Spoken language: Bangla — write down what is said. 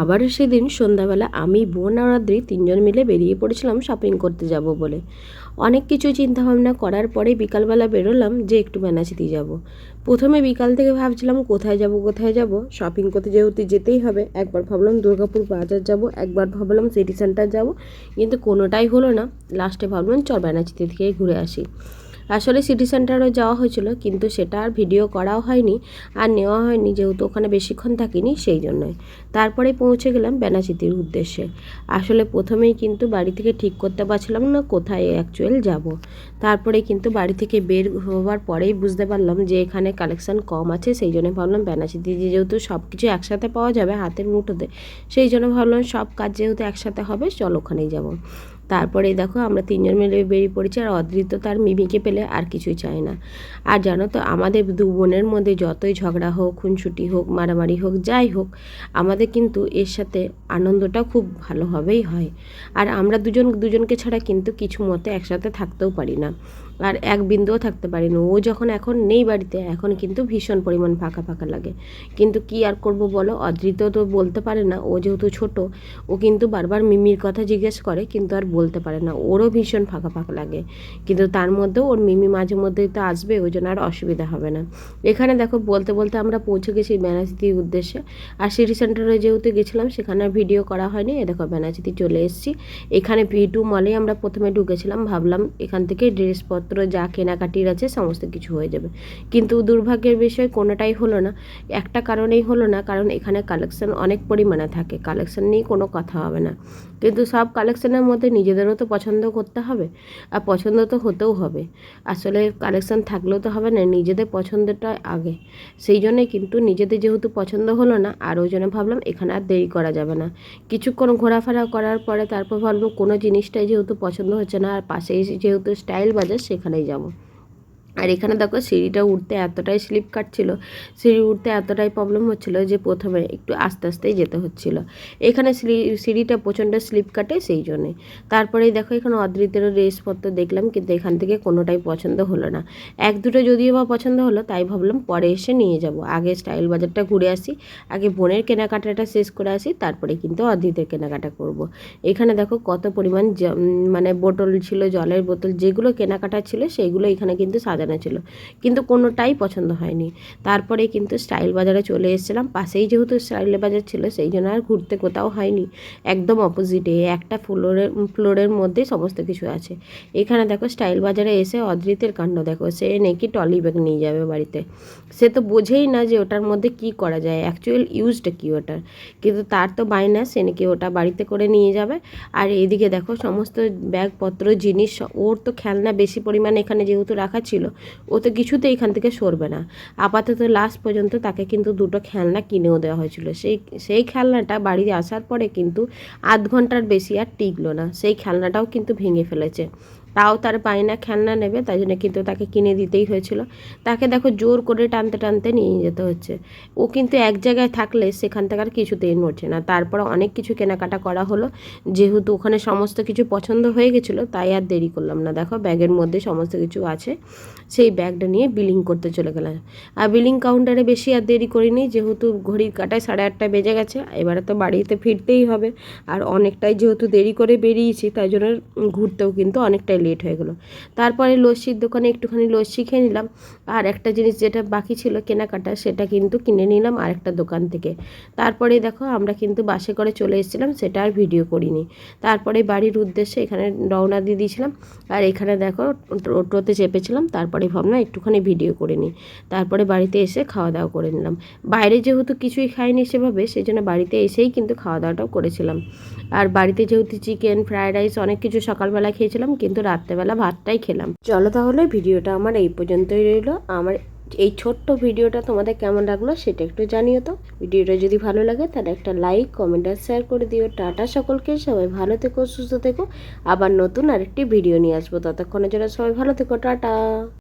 আবারও সেদিন সন্ধ্যাবেলা আমি, বোন আর আদ্রি তিনজন মিলে বেরিয়ে পড়েছিলাম শপিং করতে যাব বলে। অনেক কিছু চিন্তাভাবনা করার পরে বিকালবেলা বেরোলাম যে একটু বেনাচিতি যাব। প্রথমে বিকাল থেকে ভাবছিলাম, কোথায় যাব কোথায় যাব? শপিং করতে যেহেতু যেতেই হবে, একবার ভাবলাম দুর্গাপুর বাজার যাব, একবার ভাবলাম সিটি সেন্টার যাব, কিন্তু কোনোটাই হলো না। লাস্টে ভাবলাম, চল বেনাচিতি থেকে ঘুরে আসি। আসলে সিটি সেন্টারও যাওয়া হয়েছিল, কিন্তু সেটা আর ভিডিও করাও হয়নি আর নেওয়া হয়নি যেহেতু ওখানে বেশিক্ষণ থাকিনি সেই জন্যই তারপরে পৌঁছে গেলাম বেনাচিতির উদ্দেশ্যে। আসলে প্রথমেই কিন্তু বাড়ি থেকে ঠিক করতে পারছিলাম না কোথায় অ্যাকচুয়াল যাব। তারপরে কিন্তু বাড়ি থেকে বের হওয়ার পরেই বুঝতে পারলাম যে এখানে কালেকশান কম আছে, সেই জন্য ভাবলাম বেনাচিতি যেহেতু সব কিছু একসাথে পাওয়া যাবে হাতের মুঠোতে, সেই জন্য ভাবলাম সব কাজ যেহেতু একসাথে হবে, চল ওখানেই যাব। তারপরে দেখো আমরা তিনজন মিলে বেরিয়ে পড়েছি আর অদৃত তার মিমিকে পেলে আর কিছুই চায় না। আর জানো তো আমাদের দু বোনের মধ্যে যতই ঝগড়া হোক, খুনসুটি হোক, মারামারি হোক, যাই হোক, আমাদের কিন্তু এর সাথে আনন্দটা খুব ভালোভাবেই হয়। আর আমরা দুজন, দুজনকে ছাড়া কিন্তু কিছু মতে একসাথে থাকতেও পারি না। আর এক বিন্দুও থাকতে পারি না ও যখন এখন নেই বাড়িতে, এখন কিন্তু ভীষণ পরিমাণ ফাঁকা ফাঁকা লাগে। কিন্তু কি আর করব বলো? অদৃত তো বলতে পারে না, ও যেহেতু ছোট, ও কিন্তু বারবার মিমির কথা জিজ্ঞেস করে, কিন্তু আর বলতে পারে না। ওরও ভীষণ ফাঁকা ফাঁকা লাগে। কিন্তু তার মধ্যেও ওর মিমি মাঝে মধ্যেই তো আসবে, ওই জন্য আর অসুবিধা হবে না। এখানে দেখো, বলতে বলতে আমরা পৌঁছে গেছি বেনাচিতির উদ্দেশ্যে। আর সিটি সেন্টারে যেহেতু গেছিলাম, সেখানে ভিডিও করা হয়নি। এ দেখো বেনাচিতি চলে এসেছি। এখানে ভি টু মলে আমরা প্রথমে ঢুকেছিলাম, ভাবলাম এখান থেকে ড্রেসপত্র যা কেনাকাটির আছে সমস্ত কিছু হয়ে যাবে। কিন্তু দুর্ভাগ্যের বিষয় কোনোটাই হলো না। একটা কারণেই হলো না, কারণ এখানে কালেকশন অনেক পরিমাণে থাকে। কালেকশন নিয়ে কোনো কথা হবে না। কিন্তু সব কালেকশনের মধ্যে নিজেদেরও তো পছন্দ করতে হবে, আর পছন্দ তো হতেও হবে। আসলে কালেকশন থাকলেও তো হবে না, নিজেদের পছন্দটা আগে। সেই জন্যে কিন্তু নিজেদের যেহেতু পছন্দ হলো না, আর ওই জন্য ভাবলাম এখানে আর দেরি করা যাবে না। কিছুক্ষণ ঘোরাফেরা করার পরে তারপর ভাবলাম কোনো জিনিসটাই যেহেতু পছন্দ হচ্ছে না, আর পাশেই যেহেতু স্টাইল বাজার সেখানেই যাব। আর এখানে দেখো সিঁড়িটা উঠতে এতটাই স্লিপ কাটছিল সিঁড়ি উঠতে এতটাই প্রবলেম হচ্ছিল যে প্রথমে একটু আস্তে আস্তেই যেতে হচ্ছিল। এখানে সিঁড়িটা প্রচণ্ড স্লিপ কাটে সেই জন্যে। তারপরেই দেখো এখানে অদৃতেরও ড্রেসপত্র দেখলাম কিন্তু এখান থেকে কোনোটাই পছন্দ হলো না। এক দুটো যদিও বা পছন্দ হলো তাই ভাবলাম পরে এসে নিয়ে যাব। আগে স্টাইল বাজারটা ঘুরে আসি আগে বোনের কেনাকাটাটা শেষ করে আসি তারপরে কিন্তু অদৃতের কেনাকাটা করব। এখানে দেখো কত পরিমাণ মানে বোতল ছিল জলের বোতল যেগুলো কেনাকাটা ছিল সেইগুলো এখানে কিন্তু সাজা সাজানো ছিল। কিন্তু কোনোটাই পছন্দ হয়নি। তারপরে কিন্তু স্টাইল বাজারে চলে এসেছিলাম। পাশেই যেহেতু স্টাইল বাজার ছিল, সেই জন্য আর ঘুরতে কোথাও হয়নি। একদম অপোজিটে একটা ফ্লোরের ফ্লোরের মধ্যে সমস্ত কিছু আছে। এখানে দেখো স্টাইল বাজারে এসে অদৃতের কাণ্ড দেখো। সে নাকি টলি ব্যাগ নিয়ে যাবে বাড়িতে। সে তো বোঝেই না যে ওটার মধ্যে কি করা যায়। অ্যাকচুয়াল ইউজটা কী ওটার? কিন্তু তার তো বায়না, সে নাকি ওটা বাড়িতে করে নিয়ে যাবে। আর এদিকে দেখো সমস্ত ব্যাগপত্র, জিনিস, ওর তো খেলনা বেশি পরিমাণে এখানে যেহেতু রাখা ছিল ও তো কিছুতে এখান থেকে সরবে না। আপাতত লাস্ট পর্যন্ত তাকে কিন্তু দুটো খেলনা কিনেও দেওয়া হয়েছিল। সেই সেই খেলনাটা বাড়িতে আসার পরে কিন্তু আধ ঘণ্টার বেশি আর টিকলো না। সেই খেলনাটাও কিন্তু ভেঙে ফেলেছে। তাও তার না খেলনা নেবে, তাই জন্য কিন্তু তাকে কিনে দিতেই হয়েছিল। তাকে দেখো জোর করে টানতে টানতে নিয়ে যেতে হচ্ছে। ও কিন্তু এক জায়গায় থাকলে সেখান থেকে আর কিছুতেই নড়ছে না। তারপর অনেক কিছু কেনাকাটা করা হলো। যেহেতু ওখানে সমস্ত কিছু পছন্দ হয়ে গেছিল, তাই আর দেরি করলাম না। দেখো ব্যাগের মধ্যে সমস্ত কিছু আছে। সেই ব্যাগটা নিয়ে বিলিং করতে চলে গেলাম। আর বিলিং কাউন্টারে বেশি আর দেরি করিনি, যেহেতু ঘড়ির কাটায় সাড়ে আটটা বেজে গেছে। এবারে তো বাড়িতে ফিরতেই হবে। আর অনেকটাই যেহেতু দেরি করে বেরিয়েছি, তাই জন্য ঘুরতেও কিন্তু অনেকটাই লেট হয়ে গেলো। তারপরে লস্যির দোকানে একটুখানি লস্যি খেয়ে নিলাম। আর একটা জিনিস যেটা বাকি ছিল কেনাকাটা, সেটা কিন্তু কিনে নিলাম আরেকটা দোকান থেকে। তারপরে দেখো আমরা কিন্তু বাসে করে চলে এসেছিলাম, সেটা আর ভিডিও করিনি। তারপরে বাড়ির উদ্দেশ্যে এখানে রওনা দিয়ে দিয়েছিলাম। আর এখানে দেখো টোটোতে চেপেছিলাম, তারপরে ভাবলাম একটুখানি ভিডিও করে নিই। তারপরে বাড়িতে এসে খাওয়া দাওয়া করে নিলাম। বাইরে যেহেতু কিছুই খাইনি সেভাবে সেই জন্য বাড়িতে এসেই কিন্তু খাওয়া দাওয়াটাও করেছিলাম। আর বাড়িতে যেহেতু চিকেন, ফ্রায়েড রাইস অনেক কিছু সকালবেলা খেয়েছিলাম, কিন্তু রাত্রেবেলা ভাতটাই খেলাম। চলো তাহলে ভিডিওটা আমার এই পর্যন্তই রইল। আমার এই ছোট্ট ভিডিওটা তোমাদের কেমন লাগল সেটা একটু জানিও তো। ভিডিওটা যদি ভালো লাগে তাহলে একটা লাইক, কমেন্ট আর শেয়ার করে দিও। টাটা সকলকে, সবাই ভালো থেকো, সুস্থ থেকো। আবার নতুন আরেকটি ভিডিও নিয়ে আসব। ততক্ষণের জন্য সবাই ভালো থেকো, টাটা।